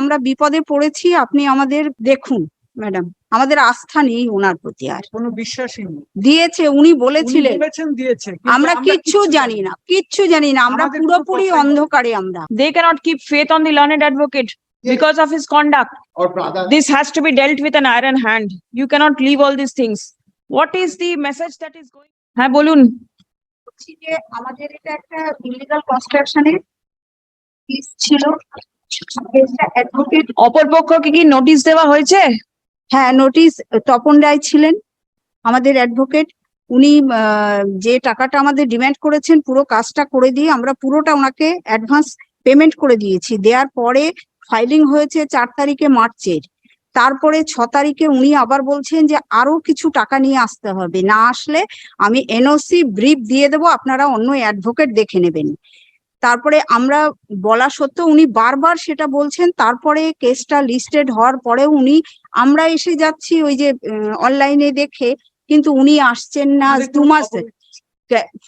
আমরা বিপদে পড়েছি আপনি আমাদের দেখুন ম্যাডাম। আমাদের আস্থা নেই ওনার প্রতি আর। কোন বিশ্বাসই নেই। দিয়েছে উনি বলেছিলেন। দিয়েছে আমরা কিচ্ছু জানি না কিচ্ছু জানি না আমরা পুরোপুরি অন্ধকারে আমরা। They cannot keep faith on the learned advocate because of his conduct this has to be dealt with an iron hand you cannot leave all this things what is the message that is going হ্যাঁ বলুন। আমাদের এটা একটা illegal কনস্ট্রাকশনের ছিল। অপরপক্ষকে কি notice দেওয়া হয়েছে? হ্যাঁ নোটিশ তপন রায় ছিলেন আমাদের অ্যাডভোকেট উনি যে টাকাটা আমাদের ডিমান্ড করেছেন, পুরো কাজটা করে দিয়ে আমরা পুরোটা ওনাকে অ্যাডভান্স পেমেন্ট করে দিয়েছি। দেওয়ার পরে ফাইলিং হয়েছে চার তারিখে মার্চের। তারপরে ছ তারিখে উনি আবার বলছেন যে আরও কিছু টাকা নিয়ে আসতে হবে। না আসলে আমি এনওসি ব্রিফ দিয়ে দেবো, আপনারা অন্য অ্যাডভোকেট দেখে নেবেন। তারপরে আমরা বলা সত্ত্বেও উনি বারবার সেটা বলছেন তারপরে কেসটা লিস্টেড হওয়ার পরেও উনি আমরা এসে যাচ্ছি ওই যে অনলাইনে দেখে কিন্তু উনি আসছেন না দু মাস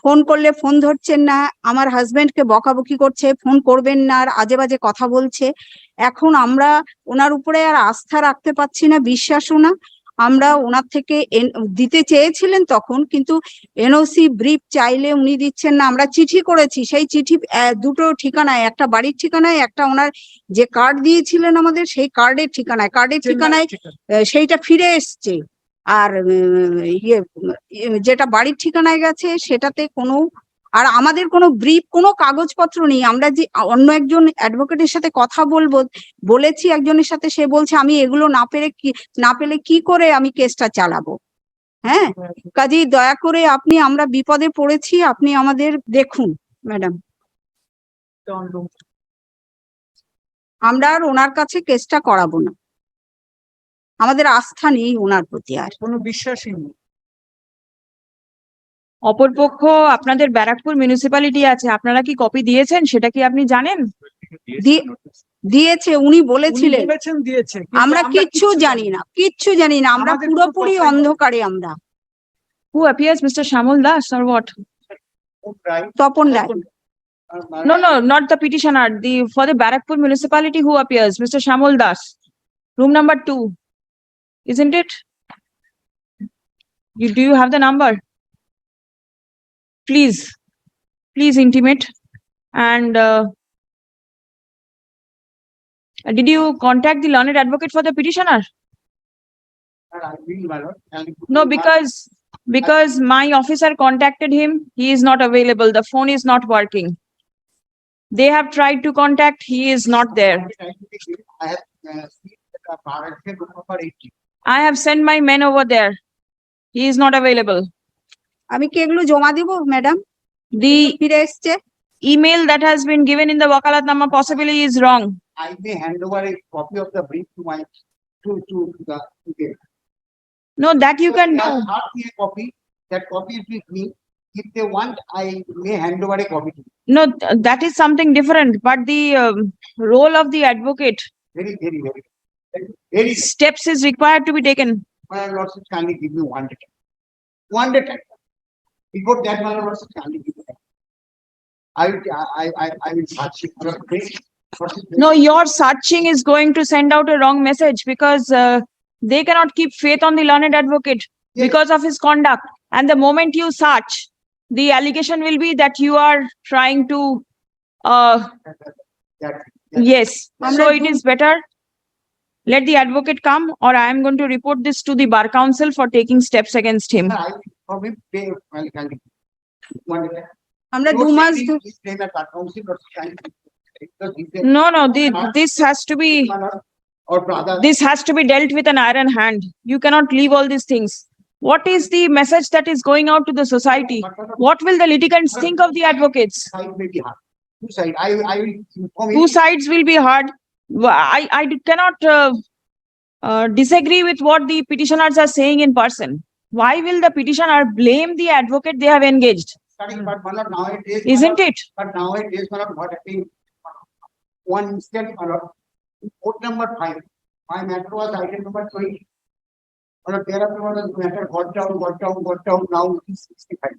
ফোন করলে ফোন ধরছেন না আমার হাজবেন্ডকে বকাবকি করছে ফোন করবেন না আর আজে বাজে কথা বলছে। এখন আমরা ওনার উপরে আর আস্থা রাখতে পারছি না বিশ্বাসও না। আমরা ওনার থেকে দিতে চেয়েছিলেন তখন কিন্তু এনওসি ব্রিফ চাইলে উনি দিচ্ছেন না। আমরা চিঠি করেছি সেই চিঠি দুটো ঠিকানায় একটা বাড়ির ঠিকানায় একটা ওনার যে কার্ড দিয়েছিলেন আমাদের সেই কার্ডের ঠিকানায়। কার্ডের ঠিকানায় সেইটা ফিরে এসছে। আর ইয়ে ইয়ে, যেটা বাড়ির ঠিকানায় গেছে সেটাতে কোনো আর আমাদের কোনো ব্রিফ কোনো কাগজপত্র নেই। আমরা যে অন্য একজন অ্যাডভোকেটের সাথে কথা বলব, বলেছি একজনের সাথে, সে বলছে, আমি এগুলো না পেরে কি, না পেলে কি করে আমি কেসটা চালাবো? হ্যাঁ? কাজেই দয়া করে আপনি, আমরা বিপদে পড়েছি, আপনি আমাদের দেখুন, ম্যাডাম। আমরা আর ওনার কাছে কেসটা করাবো না। আমাদের আস্থা নেই ওনার প্রতি আর। কোনো বিশ্বাসই নেই। অপরপক্ষ আপনাদের ব্যারাকপুর মিউনিসিপ্যালিটি আছে আপনারা কি কপি দিয়েছেন? সেটা কি আপনি জানেন? দিয়েছে। উনি বলেছিলেন। আমরা কিচ্ছু জানি না কিচ্ছু জানি না আমরা পুরোপুরি অন্ধকারে আমরা। Who appears mister Shyamal Das or what Tapan Roy. No no not the petitioner the for the Barrackpore who appears mister Shyamal Das room number two agent it you have the number please please intimate and uh, did you contact the learned advocate for the petitioner No, because, because my officer contacted him, he is not available, the phone is not working. They have tried to contact, he is not there. Uh, uh. I have sent my men over there. He is not available. আমি কি এগুলো জমা দিব madam The ফিরে এসছে email that has been given in the wakalatnama possibly is wrong. I may hand over a copy of the brief to my, to, to the, to them. No, that you can They have do. Not me a copy, that copy is with me. If they want, I may hand over a copy to them. No, th- that is something different, but the um, role of the advocate, Very, very, very. Very, steps is required to be taken. my lord, should kindly give me one day. One day time. Before that malabsorption, I will give. I will, I, I, I will search it. Your brain versus. No, your searching is going to send out a wrong message because uh, they cannot keep faith on the learned advocate Yes. because of his conduct. And the moment you search, the allegation will be that you are trying to, uh, That- that- yes. So it is better Let the advocate come or I am going to report this to the bar council for taking steps against him. I, will for me, pay, well, kindly. One day. আমরা দু Don't mass say ধরে- His name at that council, but kindly. Because he said, No, no, the, this has to be, my lord, Or brother. this has to be dealt with an iron hand. You cannot leave all these things. What is the message that is going out to the society? But- but- What will the litigants think of the advocates? Side may be hard. Two side, I, I will inform you. Two sides will be hard. I, I cannot uh, uh, disagree with what the petitioners are saying in person. Why will the petitioner blame the advocate they have engaged? Starting, but my lord, nowadays. my Isn't lord, it? But nowadays, my lord, what happening? One instant, my lord, court number five, my matter was item number twenty. My lord, thereafter, my lord, matter got down, got down, got down, now it is sixty-five.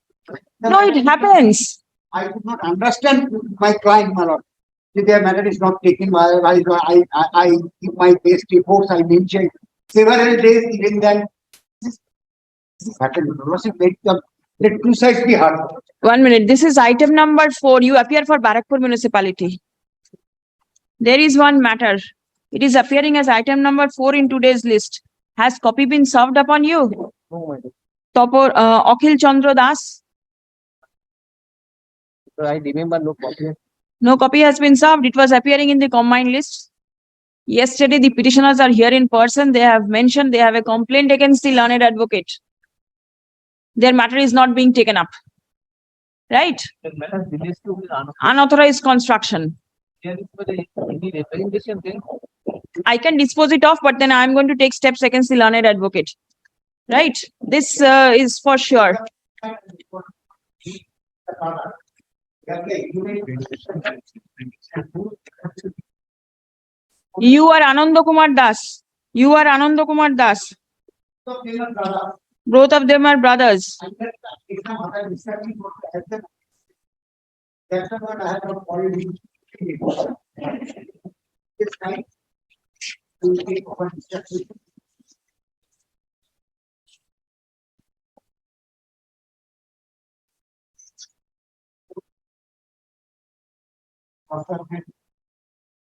No, it happens. I could not understand my client, my lord. If their matter is not taken, I, I, I, I, I give my best reports, I mentioned several days, even then. This this is happened, let two sides be. One minute, this is item number four. You appear for Barakpur municipality. There is one matter. It is appearing as item number four in today's list. Has copy been served upon you? No Topor, uh, Akhil Chandra Das? I remember no copy. No copy has been served. It was appearing in the combined list. Yesterday, the petitioners are here in person. They have mentioned they have a complaint against the learned advocate. Their matter is not being taken up. Right? Unauthorized construction. I can dispose it off, but then I'm going to take steps against the learned advocate. Right? This uh, is for sure. You are Anand Kumar Das you are Anand Kumar Das both of them are brothers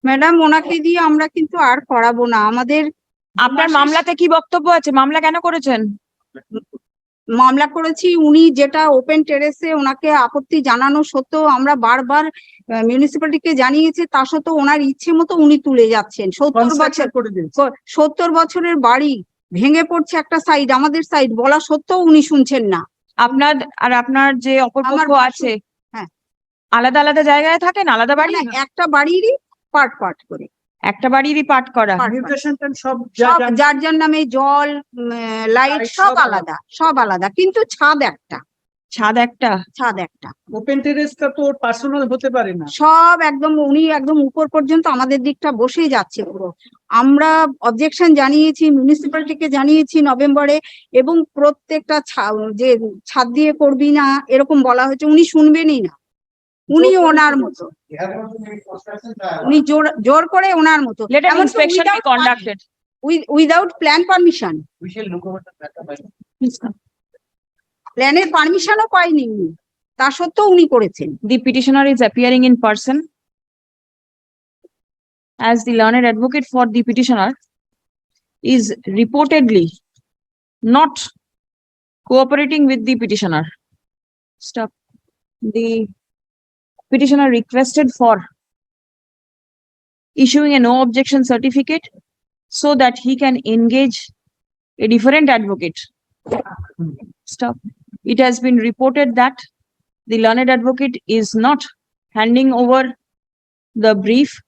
madam ওনাকে দিয়ে আমরা কিন্তু আর করাবো না আমাদের আপনার মামলাতে কি বক্তব্য আছে? মামলা কেন করেছেন? মামলা করেছি উনি যেটা ওপেন টেরেসে ওনাকে আপত্তি জানানো সত্ত্বেও আমরা বারবার মিউনিসিপ্যালিটিকে জানিয়েছে তা সত্ত্বেও ওনার ইচ্ছে মতো উনি তুলে যাচ্ছেন সত্তর বছর সত্তর বছরের বাড়ি ভেঙে পড়ছে একটা সাইড আমাদের সাইড বলা সত্ত্বেও উনি শুনছেন না আপনার আর আপনার যে অপরপক্ষ আছে। আলাদা আলাদা জায়গায় থাকেন আলাদা বাড়ি? মানে একটা বাড়িরই পার্ট পার্ট করে। একটা বাড়িরই পাঠ করা। পার্ট। মিউটেশন সব যার যার নামে জল লাইট সব আলাদা। সব আলাদা। কিন্তু ছাদ একটা। ছাদ একটা? ছাদ একটা। ওপেন টেরেসটা তো পার্সোনাল হতে পারে না। সব একদম উনি একদম উপর পর্যন্ত আমাদের দিকটা বসেই যাচ্ছে পুরো। আমরা অবজেকশন জানিয়েছি মিউনিসিপ্যালিটিকে জানিয়েছি নভেম্বরে এবং প্রত্যেকটা ছা- যে ছাদ দিয়ে করবি না এরকম বলা হয়েছে। উনি শুনবেনই না। উনি ওনার মতো। উনি জোর জোর করে ওনার মতো। Inspection be conducted without plan permission প্ল্যানের পারমিশনও পাইনি উনি। তা সত্ত্বেও উনি করেছেন। The petitioner is appearing in person as the learned advocate for the petitioner is reportedly not cooperating with the petitioner stop. The petitioner requested for issuing a no objection certificate so that he can engage a different advocate. Stop. It has been reported that the learned advocate is not handing over the brief,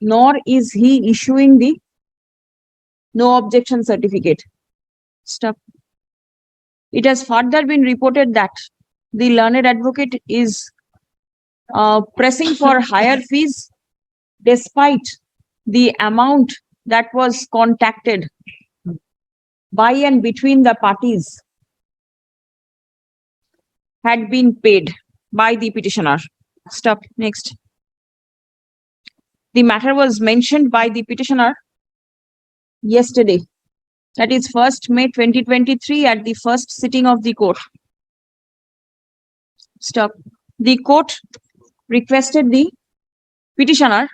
nor is he issuing the no objection certificate. Stop. It has further been reported that the learned advocate is uh, pressing for higher fees despite the amount that was contacted by and between the parties had been paid by the petitioner. Stop, next. The matter was mentioned by the petitioner yesterday, that is first May twenty twenty-three at the first sitting of the court. Stop. The court requested the petitioner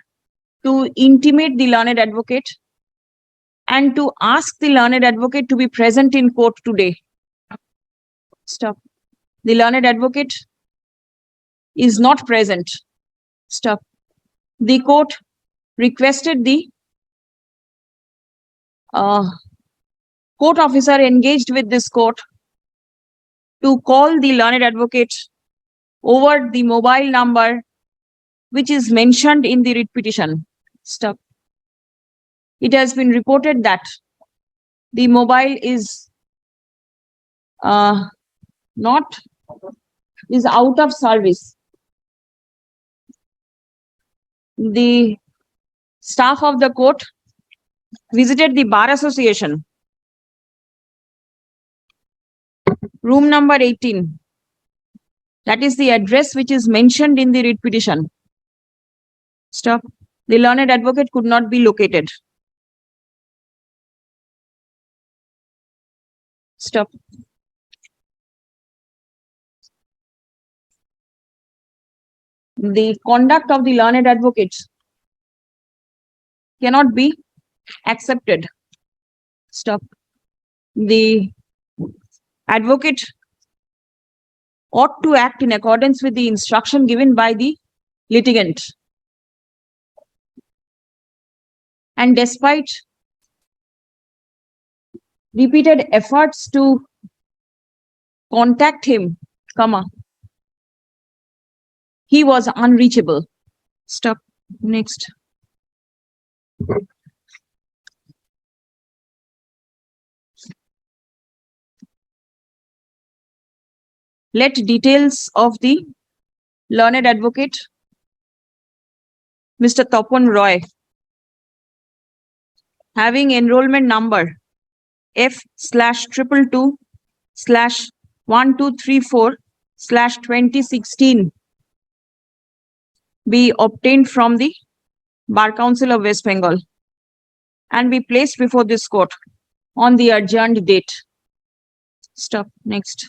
to intimate the learned advocate and to ask the learned advocate to be present in court today. Stop. The learned advocate is not present. Stop. The court requested the uh, court officer engaged with this court to call the learned advocate over the mobile number which is mentioned in the writ petition. It has been reported that the mobile is uh, not is out of service. The staff of the court visited the bar association. Room number eighteen. That is the address which is mentioned in the writ petition. Stop. The learned advocate could not be located. Stop. The conduct of the learned advocate cannot be accepted. Stop. The advocate ought to act in accordance with the instruction given by the litigant. And despite repeated efforts to contact him, comma, he was unreachable. Stop. Next. Let details of the learned advocate, Mr. Tapan Roy, having enrollment number F slash triple two slash one two three four slash twenty sixteen be obtained from the Bar Council of West Bengal and be placed before this court on the adjourned date. Stop. Next.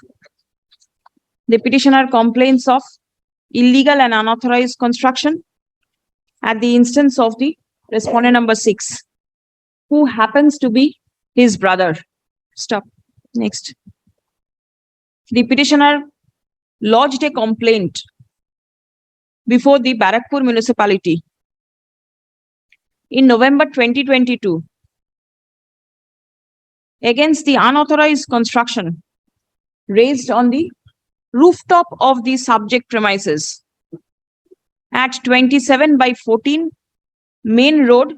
The petitioner complains of illegal and unauthorized construction at the instance of the respondent number six, who happens to be his brother. Stop. Next. The petitioner lodged a complaint before the Barakpur municipality in November 2022 against the unauthorized construction raised on the rooftop of the subject premises at 27 by 14 Main Road,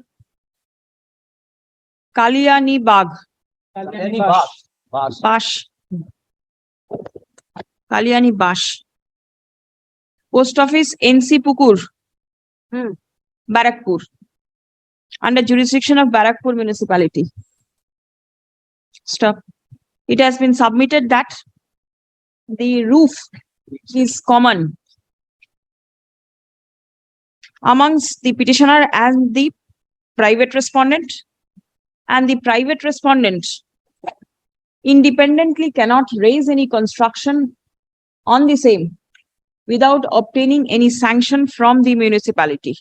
Kalyani Bagh, Any bus, bus. Bash. Kalyani Bash. Post Office NC Pukur. Hmm. Barakpur. Under jurisdiction of Barakpur municipality. Stop. It has been submitted that the roof is common amongst the petitioner and the private respondent and the private respondent independently cannot raise any construction on the same without obtaining any sanction from the municipality.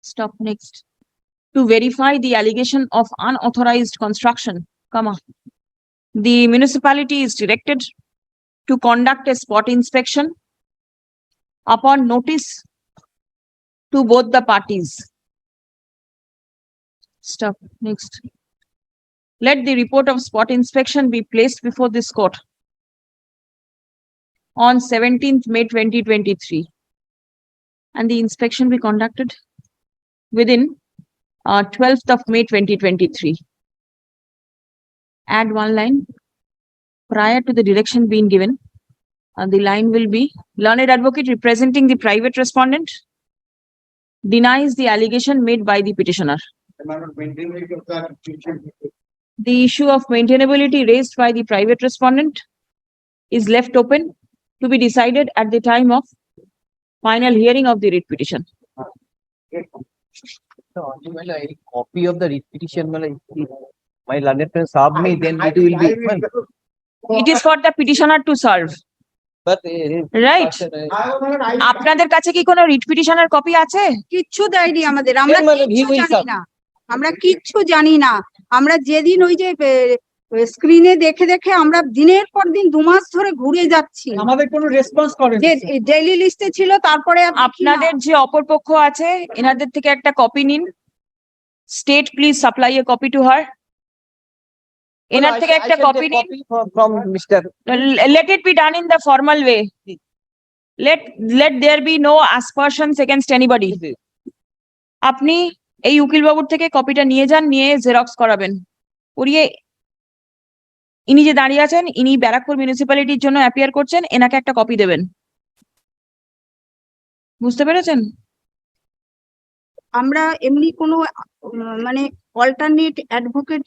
Stop next. To verify the allegation of unauthorized construction, comma, the municipality is directed to conduct a spot inspection upon notice to both the parties. Stop next. Let the report of spot inspection be placed before this court on seventeenth May twenty twenty-three. And the inspection be conducted within uh twelfth of May twenty twenty-three. Add one line. Prior to the direction being given, uh, the line will be learned advocate representing the private respondent denies the allegation made by the petitioner. The issue of maintainability raised by the private respondent is left open to be decided at the time of final hearing of the writ petition. So copy of the writ petition, my learned friend serve me, then it will be. fine. It is for the petitioner to serve, But. uh, right? আপনাদের কাছে কি কোনো writ পিটিশনের copy আছে? কিচ্ছু দেয়নি আমাদের আমরা মানে কিচ্ছু জানি. না আমরা কিচ্ছু জানি না আমরা যেদিন ওই যে স্ক্রিনে দেখে দেখে আমরা দিনের পর দিন দু মাস ধরে ঘুরে যাচ্ছি আমাদের কোনো রেসপন্স করে যে ডেইলি লিস্টে ছিল তারপরে। আপনাদের যে অপরপক্ষ আছে এনাদের থেকে একটা কপি নিন। State please supply a copy to her. এনার থেকে একটা কপি নিন। Mr. L- let it be done in the formal way. Let, let there be no aspersions against anybody. আপনি এই উকিল বাবুর থেকে কপিটা নিয়ে যান নিয়ে জেরক্স করাবেন করিয়ে ইনি যে দাঁড়িয়ে আছেন ইনি ব্যারাকপুর মিউনিসিপ্যালিটির জন্য অ্যাপিয়ার করছেন এনাকে একটা কপি দেবেন বুঝতে পেরেছেন আমরা এমনি কোনো মানে অল্টারনেট অ্যাডভোকেট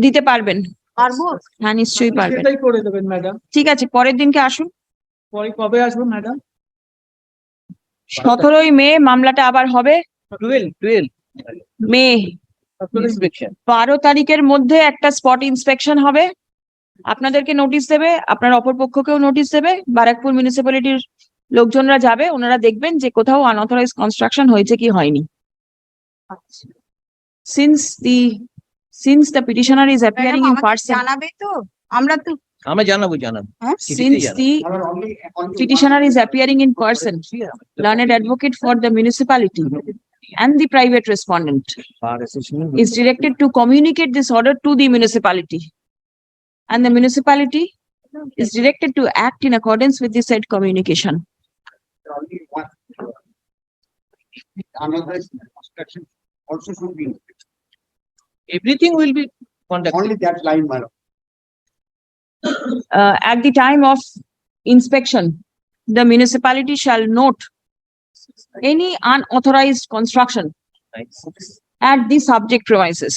দিতে পারবেন। পারব? হ্যাঁ নিশ্চয়ই পারবেন। সেটাই করে দেবেন ম্যাডাম। ঠিক আছে পরের দিনকে আসুন। পরে কবে আসব ম্যাডাম? সতেরোই মে মামলাটা আবার হবে। মে। বারো তারিখের মধ্যে একটা স্পট ইন্সপেকশন হবে। আপনাদেরকে নোটিশ দেবে আপনার অপরপক্ষকেও নোটিশ দেবে। ব্যারাকপুর মিউনিসিপ্যালিটির লোকজনরা যাবে ওনারা দেখবেন যে কোথাও আনঅথরাইজ কনস্ট্রাকশন হয়েছে কি হয়নি। Since the since the petitioner is appearing madam in আমাদের পার্সন জানাবে তো আমরা তো আমরা জানাবো জানাবো হ্যাঁ চিঠিতে সিন্স জানাবো। দি Our only, only. petitioner is appearing in person, learned advocate for the municipality and the private respondent Bar association. is directed to communicate this order to the municipality. And the municipality is directed to act in accordance with the said communication. Only one. Another construction also should be, Everything will be conducted. only that line, madam. Uh, at the time of inspection, the municipality shall note any unauthorized construction at the subject premises.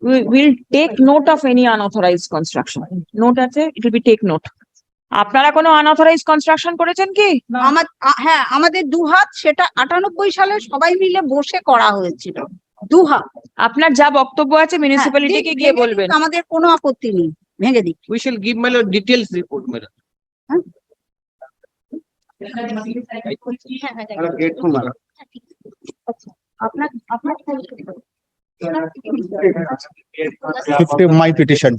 We will take note of any unauthorized construction. Note আছে, it will be take note. আপনারা কোনো unauthorized construction করেছেন কি? আমার আ- হ্যাঁ আমাদের দুহাত সেটা আটানব্বই সালে সবাই মিলে বসে করা হয়েছিল দুহা আপনার যা বক্তব্য আছে মিউনিসিপ্যালিটিকে গিয়ে বলবেন। আমাদের কোনো আপত্তি নেই। ভেঙে দিই we shall give my details report Mera my petition.